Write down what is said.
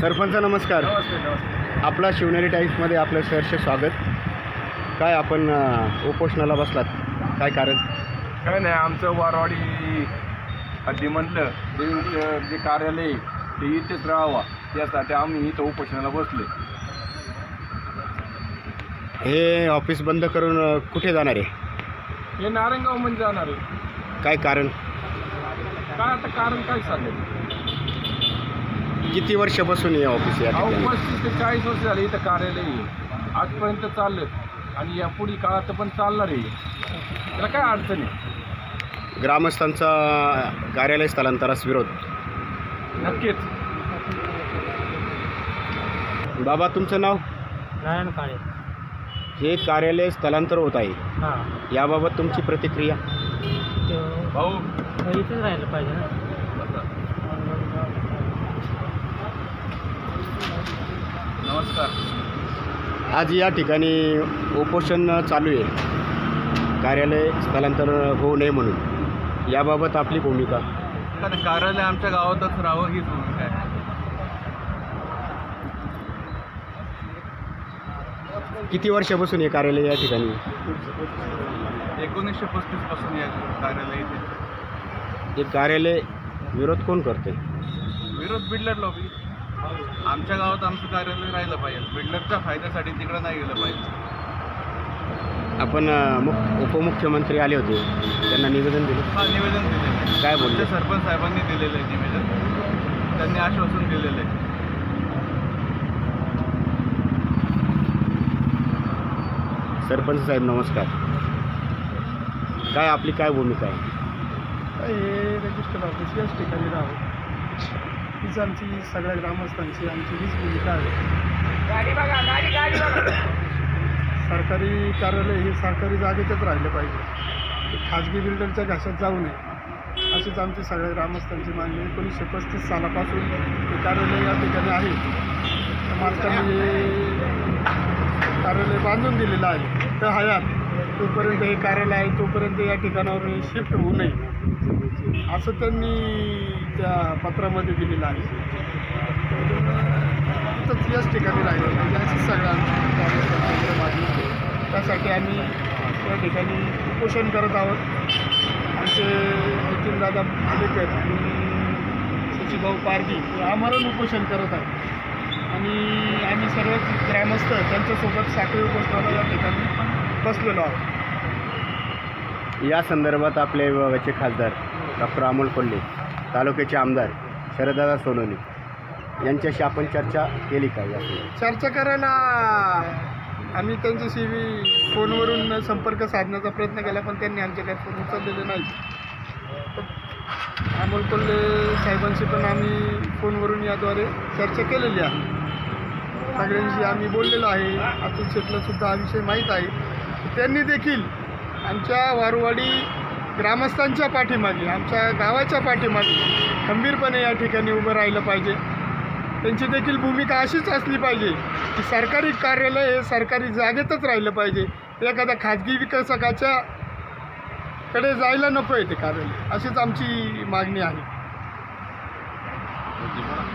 सरपंच नमस्कार. आपला शिवनेरी टाईम्समध्ये आपलं सहर्ष स्वागत. काय आपण अ, उपोषणाला बसलात? काय कारण? काय नाही आमचं वारवाडी हद्दीमधलं देवीचं जे कार्यालय आहे, ते इथेच राहावा. त्यासाठी आम्ही इथं उपोषणाला बसले हे ऑफिस बंद करून अ, कुठे जाणार आहे? हे नारायणगाव म्हणजे जाणार आहे. काय कारण? काय आता कारण काय सांगेल किती वर्षापासून हे ऑफिस या अहो ठिकाणी? पस्तीस ते चाळीस वर्ष झाले इथं कार्यालय आहे. आजपर्यंत चाललं. आणि या पुढील काळात पण चालणार आहे. त्याला काय अडचण आहे? ग्रामस्थांचा कार्यालय स्थलांतरास विरोध. नक्कीच. बाबा तुमचं नाव? नारायण काळे. हे कार्यालय स्थलांतर होत आहे. हां. याबाबत तुमची प्रतिक्रिया? भाऊ. इथेच राहिलं पाहिजे ना नमस्कार आज या ठिकाणी उपोषण चालू आहे. कार्यालय स्थलांतर होऊ नये म्हणून. याबाबत आपली भूमिका? कारण कार्यालय आमच्या गावातच राहावं हीच भूमिका आहे. किती वर्षापासून हे कार्यालय या ठिकाणी एकोणीसशे पस्तीसपासून या कार्यालय इथे. हे कार्यालय विरोध कोण करते विरोध बिल्डर लॉबी आमच्या गावात आमचं कार्यालय राहिलं पाहिजे. बिल्डरच्या फायद्यासाठी तिकडं नाही गेलं पाहिजे. आपण अ, मुख उपमुख्यमंत्री आले होते. त्यांना निवेदन दिलं? हा निवेदन दिलेलं आहे. काय बोलले? आमच्या सरपंच साहेबांनी दिलेलं आहे निवेदन. त्यांनी आश्वासन दिलेलं आहे. सरपंच साहेब नमस्कार. काय आपली काय भूमिका आहे? हे रजिस्टर ऑफिस याच ठिकाणी राहावं हीच आमची सगळ्या ग्रामस्थांची आमची हीच भूमिका आहे. सरकारी कार्यालय हे सरकारी जागेतच राहिलं पाहिजे. खाजगी बिल्डरच्या घाशात जाऊ नये. अशीच आमची सगळ्या ग्रामस्थांची मागणी एकोणीसशे पस्तीस सालापासून हे कार्यालय या ठिकाणी आहे. तर मालकांनी हे कार्यालय बांधून दिलेलं आहे. तर हयात तोपर्यंत हे कार्यालय आहे तोपर्यंत या ठिकाणावर शिफ्ट होऊ नये. असं त्यांनी त्या पत्रामध्ये दिलेलं आहे. तर याच ठिकाणी राहिलं पाहिजे अशी मागणी त्यासाठी आम्ही त्या ठिकाणी उपोषण करत आहोत. आमचे नितीन दादा आहेत. आणि शशीभाऊ पारगी हे आमरण उपोषण करत आहेत. आणि आम्ही सर्वच ग्रामस्थ त्यांच्यासोबत साखळी उपोषणाला या ठिकाणी बसलेलो आहोत. या संदर्भात आपल्या विभागाचे खासदार डॉक्टर अमोल कोल्हे तालुक्याचे आमदार शरददादा सोनवणे यांच्याशी आपण चर्चा केली का या चर्चा करायला आम्ही त्यांच्याशी फोनवरून संपर्क साधण्याचा प्रयत्न केला पण त्यांनी आमच्या काही फोन उचललेले नाही अमोल कोल्हे साहेबांशी पण आम्ही फोनवरून याद्वारे चर्चा केलेली आहे. सगळ्यांशी आम्ही बोललेलो आहे. अतुल शेटला सुद्धा हा विषय माहीत आहे. त्यांनी देखील आमच्या वारवाडी ग्रामस्थांच्या पाठीमागे आमच्या गावाच्या पाठीमागे खंबीरपणे या ठिकाणी उभं राहिलं पाहिजे. त्यांची देखील भूमिका अशीच असली पाहिजे की सरकारी कार्यालय हे सरकारी जागेतच राहिलं पाहिजे. एखाद्या खाजगी विकसकाच्या कडे जायला नको आहे ते कार्यालय. अशीच आमची मागणी आहे.